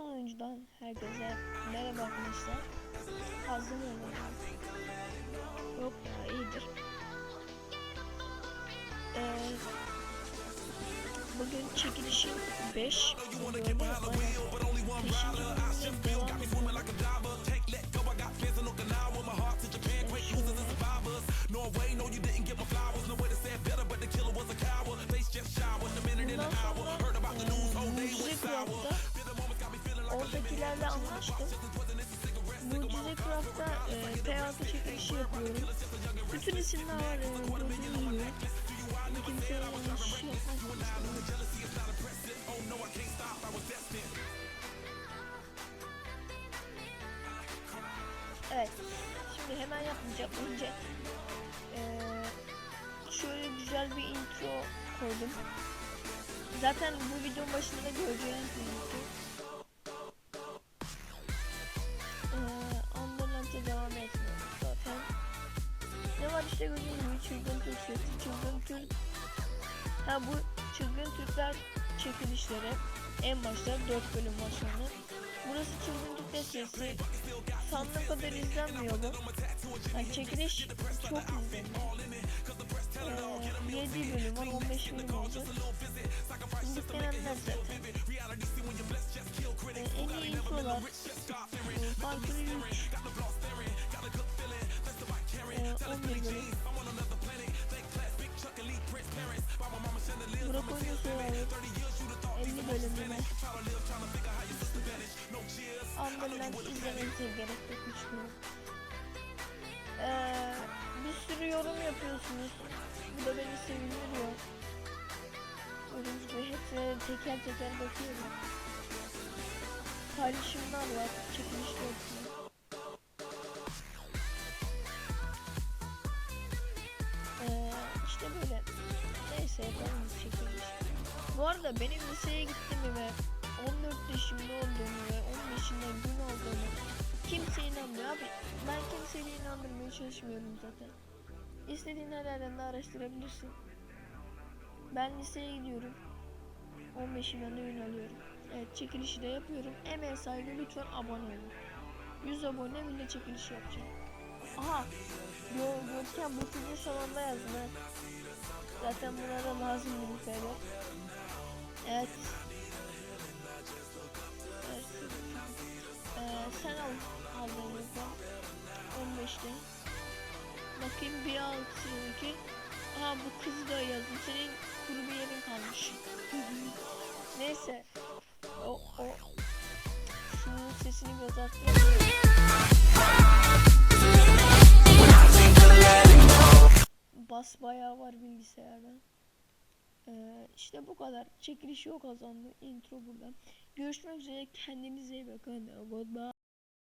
Son oyuncudan herkese merhaba arkadaşlar. Fazla mı oynayacağım? Yok ya iyidir. Ee, bugün çekilişim 5. Peşinde devam oradakilerle anlaştım. Mucize Craft'ta e, P6 çekilişi yapıyorum. Bütün isimler var e. Kimseye yanlış. Evet. Şimdi hemen yapmayacağım. Önce eee, şöyle güzel bir intro koydum. Zaten bu videonun başında da göreceğiniz bir intro. İşte gördüğünüz gibi çılgın Türk sesi, çılgın Türk. Ha bu çılgın Türkler çekilişleri en başta 4 bölüm anda. Burası çılgın Türkler sesi. Sandığım kadar izlenmiyor bu. Yani çekiliş çok izleniyor. Ee, 7 bölüm var, 15 bölüm oldu. 9. bölüm 50 bölümüne Amberland izlemesi bir sürü yorum yapıyorsunuz. Bu da beni sevindiriyor. Gördüğünüz hepsine teker teker bakıyorum. Paylaşımlar var, çekilişler hepsini. Ee, işte böyle. Neyse, ben bir şekilde. Bu arada benim liseye gittiğimi ve 14 yaşımda olduğumu ve 15'inde gün olduğumu kimse inanmıyor abi. Ben kimseyi inandırmaya çalışmıyorum zaten. İstediğin her yerden de araştırabilirsin. Ben liseye gidiyorum. 15'imden de ün alıyorum. Evet çekilişi de yapıyorum. Emeğe saygı lütfen abone olun. 100 abone bile çekiliş yapacağım. Aha. Gö Görkem bu sizin salonda yazın ha. Zaten buna da lazım bir şeyler. Evet. Evet. Ee, sen al. Al beni 15'te. Bakayım 1 6 2. Aha bu kızı da yazdım. Senin kuru bir yerin kalmış. Neyse. O o. Şu sesini biraz arttırayım. Bas bayağı var bilgisayarda. Ee, işte bu kadar. Çekiliş yok kazandı. Intro burada. Görüşmek üzere. Kendinize iyi bakın. Goodbye.